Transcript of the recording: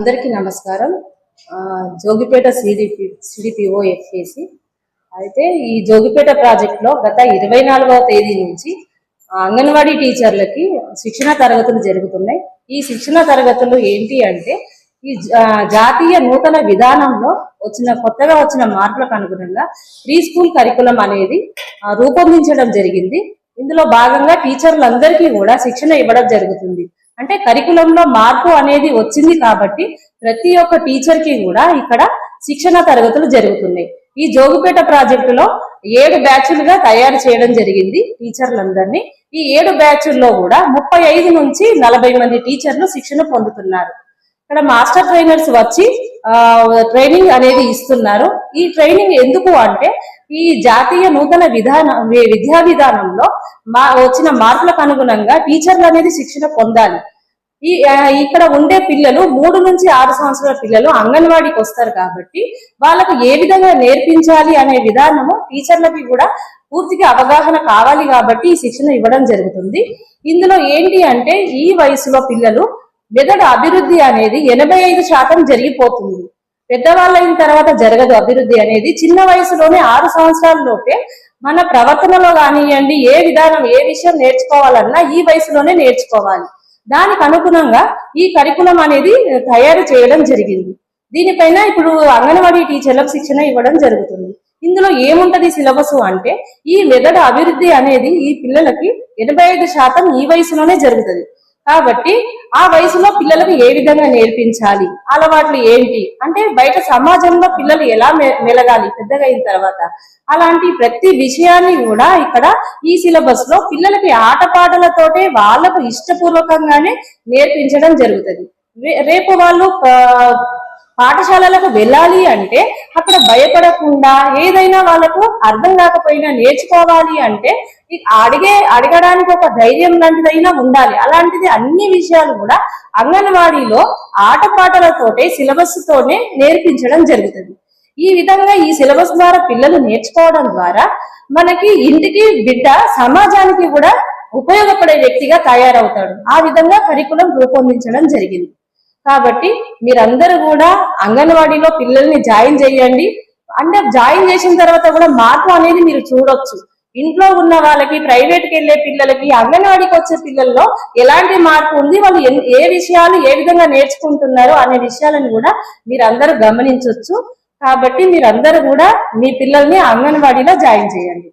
అందరికీ నమస్కారం. Jogipet CDP CDPO FAC అయితే ఈ జోగిపేట ప్రాజెక్ట్లో గత ఇరవై నాలుగవ తేదీ నుంచి అంగన్వాడీ టీచర్లకి శిక్షణ తరగతులు జరుగుతున్నాయి. ఈ శిక్షణ తరగతులు ఏంటి అంటే ఈ జ- జాతీయ నూతన విధానంలో వచ్చిన కొత్తగా వచ్చిన మార్పులకు అనుగుణంగా ప్రీ స్కూల్ కరికులం అనేది రూపొందించడం జరిగింది. ఇందులో భాగంగా టీచర్లందరికీ కూడా శిక్షణ ఇవ్వడం జరుగుతుంది. అంటే కరికులంలో మార్పు అనేది వచ్చింది కాబట్టి ప్రతి ఒక్క టీచర్కి కూడా ఇక్కడ శిక్షణ తరగతులు జరుగుతున్నాయి. ఈ జోగుపేట ప్రాజెక్టులో ఏడు బ్యాచ్లుగా తయారు చేయడం జరిగింది టీచర్లందరినీ. ఈ ఏడు బ్యాచ్ల్లో కూడా ముప్పై ఐదు నుంచి నలభై మంది టీచర్లు శిక్షణ పొందుతున్నారు. ఇక్కడ మాస్టర్ ట్రైనర్స్ వచ్చి ట్రైనింగ్ అనేది ఇస్తున్నారు. ఈ ట్రైనింగ్ ఎందుకు అంటే ఈ జాతీయ నూతన విధాన విద్యా విధానంలో మా వచ్చిన మార్పులకు అనుగుణంగా టీచర్లు అనేది శిక్షణ పొందాలి. ఈ ఇక్కడ ఉండే పిల్లలు మూడు నుంచి ఆరు సంవత్సరాల పిల్లలు అంగన్వాడీకి వస్తారు కాబట్టి వాళ్ళకు ఏ విధంగా నేర్పించాలి అనే విధానము టీచర్లకి కూడా పూర్తిగా అవగాహన కావాలి కాబట్టి ఈ శిక్షణ ఇవ్వడం జరుగుతుంది. ఇందులో ఏంటి అంటే ఈ వయసులో పిల్లలు మెదడు అభివృద్ధి అనేది ఎనభై ఐదు శాతం జరిగిపోతుంది. పెద్దవాళ్ళైన తర్వాత జరగదు అభివృద్ధి అనేది. చిన్న వయసులోనే ఆరు సంవత్సరాలలోపే మన ప్రవర్తనలో కానివ్వండి ఏ విధానం ఏ విషయం నేర్చుకోవాలన్నా ఈ వయసులోనే నేర్చుకోవాలి. దానికి అనుగుణంగా ఈ కరికులం అనేది తయారు చేయడం జరిగింది. దీనిపైన ఇప్పుడు అంగన్వాడీ టీచర్లకు శిక్షణ ఇవ్వడం జరుగుతుంది. ఇందులో ఏముంటది సిలబస్ అంటే ఈ మెదడు అభివృద్ధి అనేది ఈ పిల్లలకి ఎనభై ఐదు శాతం ఈ వయసులోనే జరుగుతుంది. కాబట్టి ఆ వయసులో పిల్లలకు ఏ విధంగా నేర్పించాలి? అలవాట్లు ఏంటి? అంటే బయట సమాజంలో పిల్లలు ఎలా మెలగాలి పెద్దగా అయిన తర్వాత? అలాంటి ప్రతి విషయాన్ని కూడా ఇక్కడ ఈ సిలబస్లో పిల్లలకి ఆటపాటలతోటే వాళ్ళకు ఇష్టపూర్వకంగానే నేర్పించడం జరుగుతుంది. రే- రేపు వాళ్ళు పాఠశాలలకు వెళ్ళాలి అంటే అక్కడ భయపడకుండా ఏదైనా వాళ్ళకు అర్థం కాకపోయినా నేర్చుకోవాలి అంటే అడిగే అడగడానికి ఒక ధైర్యం లాంటిదైనా ఉండాలి. అలాంటిది అన్ని విషయాలు కూడా అంగన్వాడీలో ఆటపాటలతోటే సిలబస్ తోనే నేర్పించడం జరుగుతుంది. ఈ విధంగా ఈ సిలబస్ ద్వారా పిల్లలు నేర్చుకోవడం ద్వారా మనకి ఇంటికి బిడ్డ సమాజానికి కూడా ఉపయోగపడే వ్యక్తిగా తయారవుతాడు. ఆ విధంగా కరికులం రూపొందించడం జరిగింది. కాబట్టి మీరందరూ కూడా అంగన్వాడీలో పిల్లల్ని జాయిన్ చేయండి. అంటే జాయిన్ చేసిన తర్వాత కూడా మార్పు అనేది మీరు చూడొచ్చు. ఇంట్లో ఉన్న వాళ్ళకి ప్రైవేట్కి వెళ్ళే పిల్లలకి అంగన్వాడికి వచ్చే పిల్లల్లో ఎలాంటి మార్పు ఉంది? వాళ్ళు ఎన్- ఏ విషయాలు ఏ విధంగా నేర్చుకుంటున్నారు అనే విషయాలను కూడా మీరందరూ గమనించవచ్చు కాబట్టి మీరందరూ కూడా మీ పిల్లల్ని అంగన్వాడీలో జాయిన్ చేయండి.